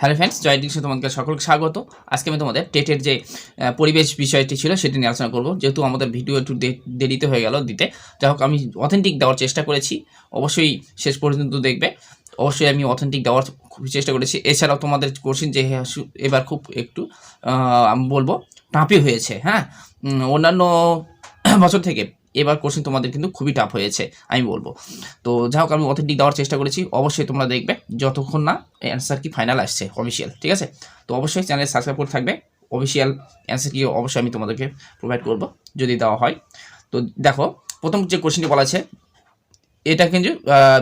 Hello friends জয় diction তোমাদের সকলকে স্বাগত। আজকে আমি তোমাদের টেটের যে পরিবেশ বিষয়টি ছিল সেটি নিয়ে আলোচনা করব। যেহেতু আমাদের ভিডিও একটু দেরিতে হয়ে গেল দিতে। যাই হোক আমি অথেন্টিক দেওয়ার চেষ্টা করেছি। অবশ্যই শেষ পর্যন্ত দেখবে। অবশ্যই আমি অথেন্টিক দেওয়ার চেষ্টা করেছি। এছাড়াও তোমাদের কোশ্চিন যে হ্যাঁ, এবার খুব একটু আমি বলব টাফই হয়েছে হ্যাঁ? অন্যান্য বছর থেকে এবার কোশ্চিন তোমাদের কিন্তু খুবই টাফ হয়েছে, আমি বলব। তো যাই হোক আমি অথেন্টিক দেওয়ার চেষ্টা করেছি, অবশ্যই তোমরা দেখবে, যতক্ষণ না অ্যান্সার কি ফাইনাল আসছে অফিসিয়াল ঠিক আছে? তো অবশ্যই চ্যানেল সাবস্ক্রাইব করে থাকবে অফিসিয়াল অ্যান্সার কি, অবশ্যই আমি তোমাদেরকে প্রোভাইড করব, যদি দেওয়া হয়। তো দেখো, প্রথম যে কোশ্চেনটি বলা আছে, এটা কিন্তু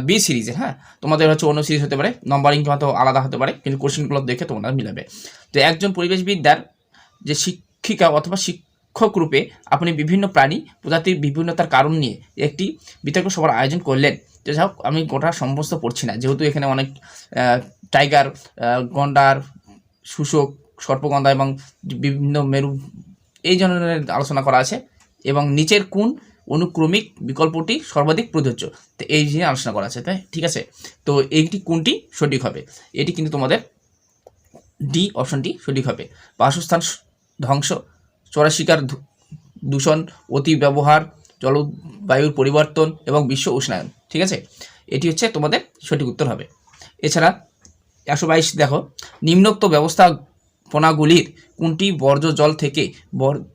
বি সিরিজে হ্যাঁ? তোমাদের হচ্ছে অন্য সিরিজ হতে পারে নম্বরিং হয়তো আলাদা হতে পারে, কিন্তু কোশ্চেনগুলো দেখে তোমরা মিলাবে। তো একজন পরিবেশবিদ্যার যে শিক্ষিকা অথবা শিক্ষক রূপে আপনি বিভিন্ন প্রাণী প্রজাতির বিভিন্নতার কারণ নিয়ে একটি বিতর্ক সভার আয়োজন করলেন। তো যাই হোক, আমি গোটা সমস্ত পড়ছি না। যেহেতু এখানে অনেক টাইগার গন্ডার শুশক সর্পগন্ধা এবং বিভিন্ন মেরু, এই ধরনের আলোচনা করা আছে এবং নিচের কোন অনুক্রমিক বিকল্পটি সর্বাধিক প্রযোজ্য? তো এই নিয়ে আলোচনা করা আছে, তাই? ঠিক আছে? তো এইটি কোনটি? সঠিক হবে। এটি কিন্তু তোমাদের ডি অপশনটি সঠিক হবে। বাসস্থান ধ্বংস চোরাশিকার ধু- দূষণ অতি ব্যবহার জলবায়ুর পরিবর্তন এবং বিশ্ব উষ্ণায়ন, ঠিক আছে? এটি হচ্ছে তোমাদের সঠিক উত্তর হবে। এছাড়া একশো বাইশ দেখো, নিম্নোক্ত ব্যবস্থাপনাগুলির কোনটি বর্জ্য জল থেকে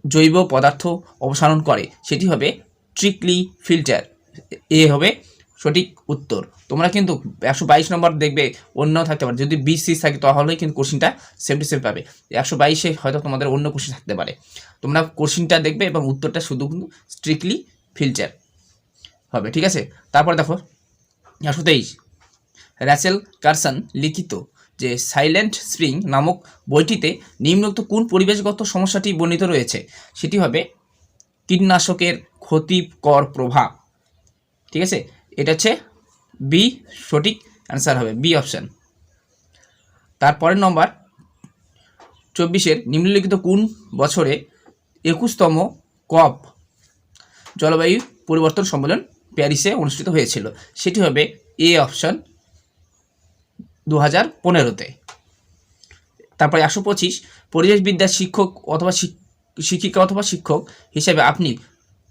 জৈব পদার্থ অপসারণ করে? সেটি হবে ট্রিকলি ফিল্টার। এ হবে সঠিক উত্তর। তোমরা কিন্তু একশো বাইশ নম্বর দেখবে অন্য থাকতে পারে। যদি বিশ সিরিজ থাকে, তাহলেই কিন্তু কোশ্চিনটা সেম টু সেম পাবে। একশো বাইশে হয়তো তোমাদের অন্য কোশ্চিন থাকতে পারে। তোমরা কোশ্চিনটা দেখবে এবং উত্তরটা শুধু কিন্তু স্ট্রিক্টলি ফিল্টার হবে, ঠিক আছে? তারপর দেখো, একশো তেইশ। র্যাচেল কারসন লিখিত যে, সাইলেন্ট স্প্রিং নামক বইটিতে নিম্নোক্ত কোন পরিবেশগত সমস্যাটি বর্ণিত রয়েছে? সেটি হবে কীটনাশকের ক্ষতিকর প্রভাব, ঠিক আছে? এটা হচ্ছে বি সঠিক অ্যান্সার হবে। বি অপশান তারপরের নম্বর চব্বিশের নিম্নলিখিত কোন বছরে একুশতম কপ জলবায়ু পরিবর্তন সম্মেলন প্যারিসে অনুষ্ঠিত হয়েছিল? সেটি হবে এ অপশন দু হাজার পনেরোতে। তারপরে একশো পঁচিশ পরিবেশবিদ্যার শিক্ষক অথবা শিক- শিক্ষিকা অথবা শিক্ষক হিসেবে আপনি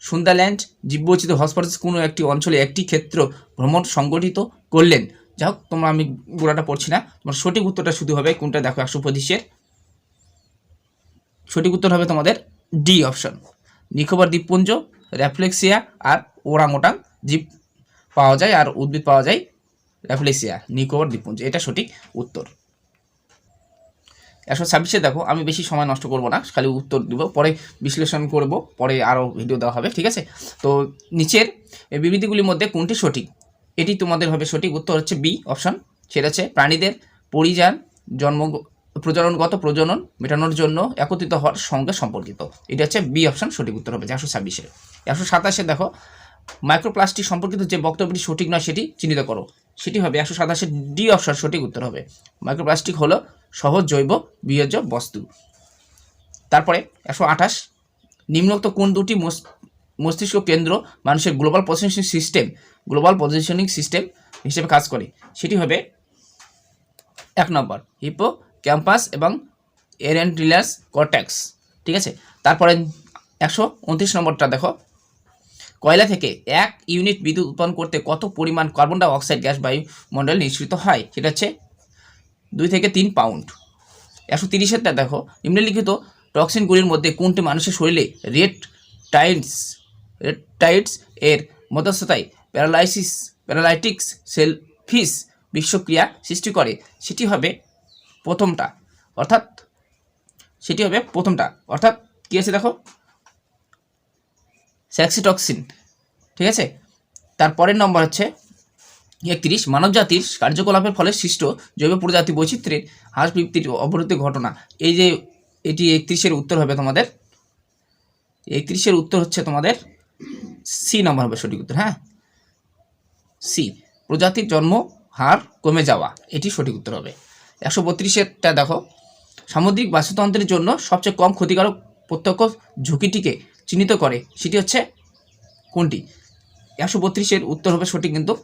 সুন্দরল্যান্ড জীববৈচিত্র্য হসপিটাল কোনো একটি অঞ্চলে একটি ক্ষেত্র ভ্রমণ সংগঠিত করলেন। যাই হোক, তোমরা আমি গোড়াটা পড়ছি না। তোমার সঠিক উত্তরটা শুধু হবে কোনটা দেখো একশো পঁচিশের। সঠিক উত্তর হবে তোমাদের ডি অপশন। নিকোবর দ্বীপপুঞ্জ, র্যাফ্লেক্সিয়া আর ওরাংওটাং জীব পাওয়া যায় আর উদ্ভিদ পাওয়া যায় র্যাফ্লেক্সিয়া, নিকোবর দ্বীপপুঞ্জ। এটা সঠিক উত্তর। একশো ছাব্বিশে দেখো, আমি বেশি সময় নষ্ট করব না, খালি উত্তর দিব, পরে বিশ্লেষণ করব, পরে আরও ভিডিও দেওয়া হবে, ঠিক আছে? তো নিচের বিবৃতিগুলির মধ্যে কোনটি সঠিক? এটি তোমাদের হবে সঠিক, উত্তর হচ্ছে বি অপশন সেটা হচ্ছে প্রাণীদের পরিযান, জন্ম, প্রজননগত প্রজনন, মেটানোর জন্য একত্রিত হওয়ার সঙ্গে সম্পর্কিত। এটা হচ্ছে বি অপশন সঠিক উত্তর হবে একশো ছাব্বিশে। একশো সাতাশে দেখো মাইক্রোপ্লাস্টিক সম্পর্কিত যে বক্তব্যটি সঠিক নয়, সেটি চিহ্নিত করো। সেটি হবে একশো সাতাশে ডি অপশন সঠিক উত্তর হবে। মাইক্রোপ্লাস্টিক হলো সহজ জৈব বিয়োজ্য বস্তু। তারপরে একশো আঠাশ, নিম্নোক্ত কোন দুটি মস- মস্তিষ্ক কেন্দ্র মানুষের global positioning system global positioning system হিসেবে কাজ করে? সেটি হবে এক নম্বর হিপো ক্যাম্পাস এবং এরেন্টিলাস কর্টেক্স ঠিক আছে? তারপরে একশো উনত্রিশ নম্বরটা দেখো। কয়লা থেকে এক ইউনিট বিদ্যুৎ উৎপন্ন করতে কত পরিমাণ কার্বন ডাই অক্সাইড গ্যাস বায়ুমণ্ডল নিঃসৃত হয়? সেটা হচ্ছে দুই থেকে তিন পাউন্ড একশো তিরিশেরটা দেখো, নিম্নলিখিত টক্সিনগুলির মধ্যে কোনটি মানুষের শরীরে রেড টাইডস রেড টাইডস এর মধ্যস্থতায় প্যারালাইসিস প্যারালাইটিক্স সেলফিস বিশ্বক্রিয়া সৃষ্টি করে, সেটি হবে প্রথমটা। অর্থাৎ, সেটি হবে প্রথমটা। অর্থাৎ, কী আছে দেখো? স্যাক্সিটক্সিন ঠিক আছে? তারপরের নম্বর হচ্ছে একত্রিশ, মানবজাতির কার্যকলাপের ফলে সৃষ্ট জৈব প্রজাতি বৈচিত্র্যের হ্রাস বৃত্তির অবনতি ঘটনা। এই যে এটি একত্রিশের উত্তর হবে তোমাদের, একত্রিশের উত্তর হচ্ছে তোমাদের সি নম্বর হবে সঠিক উত্তর হ্যাঁ? সি, প্রজাতির জন্ম, হার, কমে যাওয়া, এটি সঠিক উত্তর হবে। একশো বত্রিশেরটা দেখো, সামুদ্রিক বাস্তুতন্ত্রের জন্য সবচেয়ে কম ক্ষতিকারক প্রত্যক্ষ ঝুঁকিটিকে চিহ্নিত করে, সেটি হচ্ছে কোনটি? একশো বত্রিশের উত্তর হবে সঠিক কিন্তু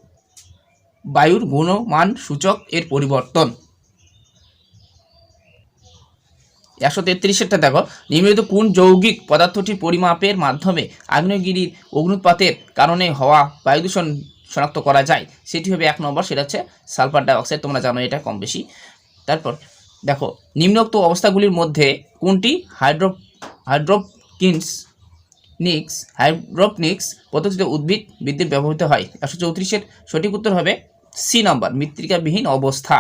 বায়ুর গুণমান সূচক এর পরিবর্তন। একশো তেত্রিশেরটা দেখো নিম্নলিখিত কোন যৌগিক পদার্থটির পরিমাপের মাধ্যমে আগ্নেয়গিরির অগ্নুৎপাতের কারণে হওয়া বায়ু দূষণ শনাক্ত করা যায়? সেটি হবে এক নম্বর, সেটা হচ্ছে সালফার ডাইঅক্সাইড, তোমরা জানো এটা কম বেশি। তারপর দেখো, নিম্নোক্ত অবস্থাগুলির মধ্যে কোনটি? হাইড্রো হাইড্রোকিনস নিক্স, হাইড্রোপনিক্স পদ্ধতিতে উদ্ভিদ বৃদ্ধির ব্যবহৃত হয়। একশো চৌত্রিশের সঠিক উত্তর হবে সি নাম্বার মৃত্তিকাবিহীন অবস্থা।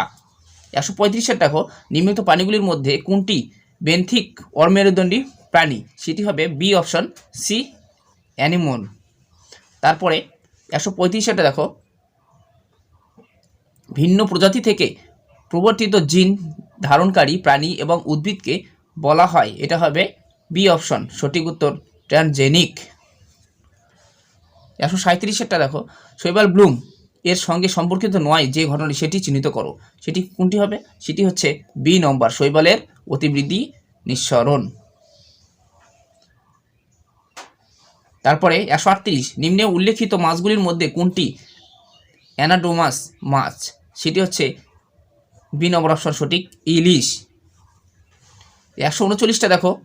একশো পঁয়ত্রিশের দেখো নিম্নিত প্রাণীগুলির মধ্যে কোনটি বেন্থিক অর্মেরুদণ্ডী প্রাণী? সেটি হবে বি অপশন সি অ্যানিমন তারপরে একশো পঁয়ত্রিশেরটা দেখো, ভিন্ন প্রজাতি থেকে প্রবর্তিত জিন ধারণকারী প্রাণী এবং উদ্ভিদকে বলা হয়। এটা হবে বি অপশন সঠিক উত্তর ট্রানজেনিক। একশো সাঁত্রিশেরটা দেখো, শৈবাল ব্লুম এর সঙ্গে সম্পর্কিত নয় যে ঘটনাটি, সেটি চিহ্নিত করো। সেটি কোনটি হবে? সেটি হচ্ছে বি নম্বর, শৈবালের অতিবৃদ্ধি নিঃসরণ। তারপরে একশো আটত্রিশ, নিম্নে উল্লেখিত মাছগুলির মধ্যে কোনটি? অ্যানাডোমাস মাছ। সেটি হচ্ছে বি নম্বর অপশন সঠিক, ইলিশ। একশো উনচল্লিশটা দেখো।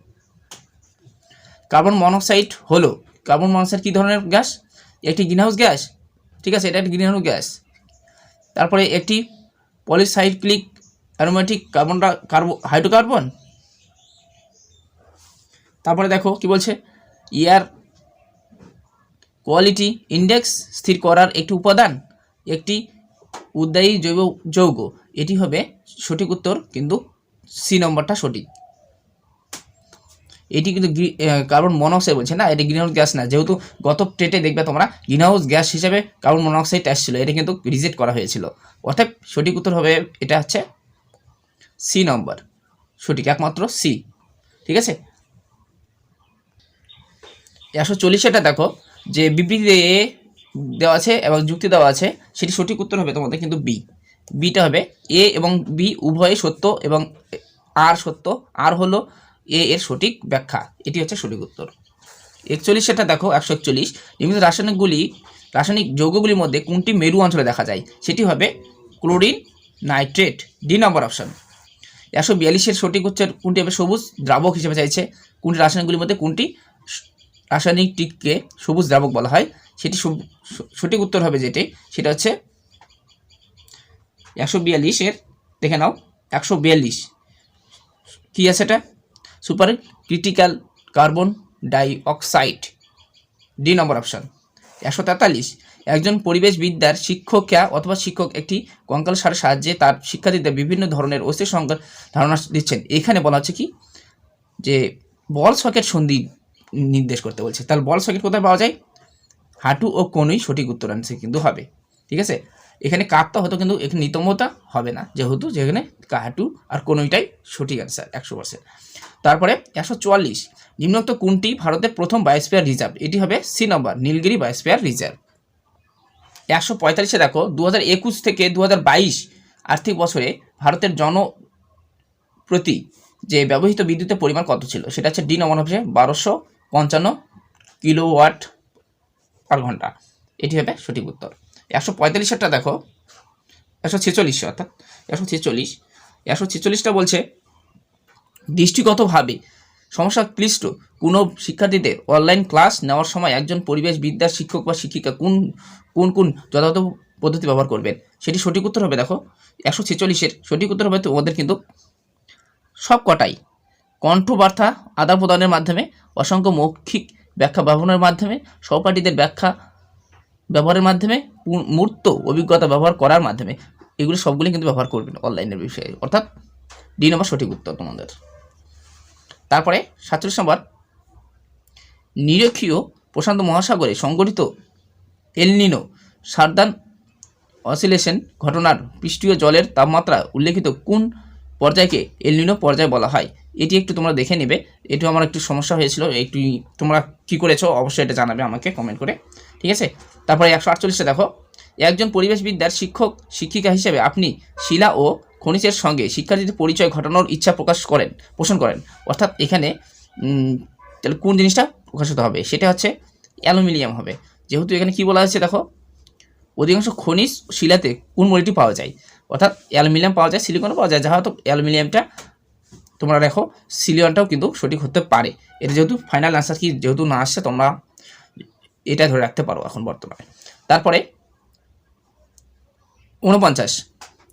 কার্বন মনোক্সাইড হলো। কার্বন মনোক্সাইড কী ধরনের গ্যাস? একটি গ্রিনহাউস গ্যাস। ঠিক আছে, এটা একটি গ্রিনহাউস গ্যাস তারপরে একটি polycyclic aromatic carbon carbo hydrocarbon তারপরে দেখো কি বলছে ইয়ার কোয়ালিটি ইন্ডেক্স স্থির করার একটি উপাদান, একটি উদ্যায়ী জৈব যৌগ। এটি হবে সঠিক উত্তর, কিন্তু সি নম্বরটা সঠিক। এটি কিন্তু কার্বন মনোক্সাইড বলছে, না? এটি গ্রিনহাউস গ্যাস না। যেহেতু গত টেটে দেখবে তোমরা গ্রিনহাউস গ্যাস হিসেবে কার্বন মনোক্সাইড আসছিল, এটা কিন্তু রিজেক্ট করা হয়েছিল। অর্থাৎ সঠিক উত্তর হবে, এটা হচ্ছে সি নম্বর সঠিক, একমাত্র সি ঠিক আছে? একশো চল্লিশেটা দেখো, যে বিবৃতি এ দেওয়া আছে এবং যুক্তি দেওয়া আছে, সেটি সঠিক উত্তর হবে তোমাদের কিন্তু বি বিটা হবে এ এবং বি উভয়ে সত্য এবং আর সত্য। আর হলো এ এর সঠিক ব্যাখ্যা। এটি হচ্ছে সঠিক উত্তর। একচল্লিশ সেটা দেখো, একশো একচল্লিশ। নিয়মিত রাসায়নিকগুলি, রাসায়নিক যৌগগুলির মধ্যে কোনটি মেরু অঞ্চলে দেখা যায়? সেটি হবে chlorine nitrate, D number option. একশো বিয়াল্লিশের সঠিক হচ্ছে কোনটি হবে? সবুজ দ্রাবক হিসেবে চাইছে। কোনটি রাসায়নিকগুলির মধ্যে কোনটি রাসায়নিকটিকে সবুজ দ্রাবক বলা হয়? সেটি সঠিক উত্তর হবে যেটি, সেটা হচ্ছে একশো বিয়াল্লিশের, দেখে নাও, একশো বিয়াল্লিশ। কী আছে এটা? Super critical carbon dioxide D number option. একশো তেতাল্লিশ। একজন পরিবেশবিদ্যার শিক্ষকা অথবা শিক্ষক একটি কঙ্কাল সারের সাহায্যে তার শিক্ষার্থীদের বিভিন্ন ধরনের অস্থির সংখ্যার ধারণা দিচ্ছেন। এখানে বলা হচ্ছে কি? যে বল সকেট সন্ধি নির্দেশ করতে বলছে। তাহলে বল সকেট কোথায় পাওয়া যায়? হাঁটু ও কোনই সঠিক উত্তর আনছে কিন্তু হবে। ঠিক আছে? এখানে কাকটা হতো কিন্তু এখানে নিতমতা হবে না, যেহেতু যেখানে কাহাটু আর কোনইটাই সঠিক অ্যান্সার একশো পার্সেন্ট তারপরে একশো চুয়াল্লিশ, নিম্নোক্ত কোনটি ভারতের প্রথম বায়োস্পিয়ার রিজার্ভ এটি হবে C number Nilgiri biosphere reserve একশো পঁয়তাল্লিশে দেখো দু হাজার একুশ থেকে দু হাজার বাইশ আর্থিক বছরে ভারতের জন প্রতি যে ব্যবহৃত বিদ্যুতের পরিমাণ কত ছিল? সেটা হচ্ছে ডি নম্বর হচ্ছে বারোশো পঞ্চান্ন কিলোওয়াট পার ঘণ্টা। এটি হবে সঠিক উত্তর। একশো পঁয়তাল্লিশেরটা দেখো। একশো ছেচল্লিশ অর্থাৎ একশো ছেচল্লিশ। একশো ছেচল্লিশটা বলছে, দৃষ্টিগতভাবে সমস্যা ক্লিষ্ট কোনো শিক্ষার্থীদের অনলাইন ক্লাস নেওয়ার সময় একজন পরিবেশ বিদ্যার শিক্ষক বা শিক্ষিকা কোন কোন কোন যথাযথ পদ্ধতি ব্যবহার করবেন? সেটি সঠিক উত্তর হবে, দেখো। একশো ছেচল্লিশের সঠিক উত্তর হবে, তোমাদের কিন্তু সব কটাই কণ্ঠবার্তা আদান প্রদানের মাধ্যমে, অসংখ্য মৌখিক ব্যাখ্যা ব্যবহারের মাধ্যমে, সহপাঠীদের ব্যাখ্যা ব্যবহারের মাধ্যমে মূর্ত অভিজ্ঞতা ব্যবহার করার মাধ্যমে, এগুলো সবগুলি কিন্তু ব্যবহার করবেন অনলাইনের বিষয়ে। অর্থাৎ ডি নম্বর সঠিক উত্তর তোমাদের। তারপরে সাতচল্লিশ নম্বর, নিরক্ষীয় প্রশান্ত মহাসাগরে সংগঠিত এলনিনো সারদান অসিলেশন ঘটনার পৃষ্ঠীয় জলের তাপমাত্রা উল্লেখিত কোন পর্যায়কে এলনিনো পর্যায় বলা হয়? এটি একটু তোমরা দেখে নেবে। এটু আমার একটু সমস্যা হয়েছিল। একটু তোমরা কী করেছ, অবশ্যই এটা জানাবে আমাকে কমেন্ট করে। ঠিক আছে? তারপরে একশো আটচল্লিশে দেখো। একজন পরিবেশবিদ্যার শিক্ষক, শিক্ষিকা হিসেবে আপনি শিলা ও খনিজের সঙ্গে শিক্ষার্থীদের পরিচয় ঘটানোর ইচ্ছা প্রকাশ করেন, পোষণ করেন। অর্থাৎ এখানে তাহলে কোন জিনিসটা প্রকাশিত হবে? সেটা হচ্ছে অ্যালুমিনিয়াম হবে। যেহেতু এখানে কি বলা হয়েছে দেখো? অধিকাংশ খনিজ শিলাতে কোন মলিটি পাওয়া যায়? অর্থাৎ অ্যালুমিনিয়াম পাওয়া যায়, সিলিকনও পাওয়া যায়। যাহা তো অ্যালুমিনিয়ামটা, তোমরা দেখো সিলিয়নটাও কিন্তু সঠিক হতে পারে। এটা যেহেতু ফাইনাল অ্যান্সার কি? যেহেতু না আসছে, তোমরা এটা ধরে রাখতে পারো এখন বর্তমানে। তারপরে উনপঞ্চাশ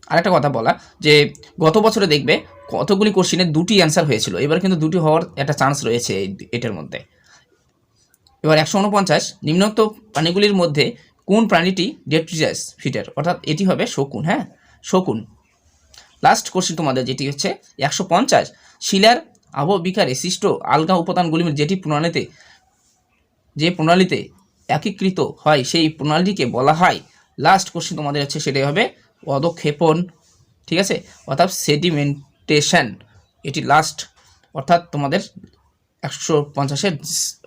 আরেকটা কথা বলা যে, গত বছরে দেখবে কতগুলি কোশ্চিনের দুটি অ্যান্সার হয়েছিল। এবার কিন্তু দুটি হওয়ার একটা চান্স রয়েছে এটার মধ্যে। এবার একশো উনপঞ্চাশ নিম্নোক্ত প্রাণীগুলির মধ্যে কোন প্রাণীটি ডেট্রিজাস ফিটার অর্থাৎ এটি হবে শকুন হ্যাঁ? শকুন। লাস্ট কোশ্চিন তোমাদের, যেটি হচ্ছে একশো পঞ্চাশ। শিলার আবহবিকারে সৃষ্ট আলগা উপাদানগুলির যেটি প্রণালীতে, যে প্রণালীতে একীকৃত হয়, সেই প্রণালীকে বলা হয়। লাস্ট কোশ্চিন তোমাদের হচ্ছে সেটাই হবে অধক্ষেপণ ঠিক আছে? অর্থাৎ সেডিমেন্টেশন এটি লাস্ট অর্থাৎ তোমাদের একশো পঞ্চাশের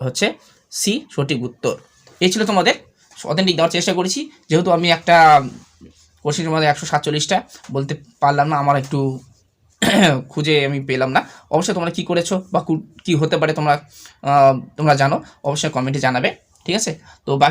হচ্ছে সি সঠিক উত্তর। এই ছিল তোমাদের অথেন্টিক দেওয়ার চেষ্টা করেছি। যেহেতু আমি একটা কোশ্চিনের তোমাদের একশো সাতচল্লিশটা বলতে পারলাম না, আমার একটু খুঁজে আমি পেলাম না। অবশ্যই তোমরা কি করেছ বা কি হতে পারে তোমরা তোমরা জানো, অবশ্যই কমেন্টে জানাবে। ঠিক আছে তো বাকি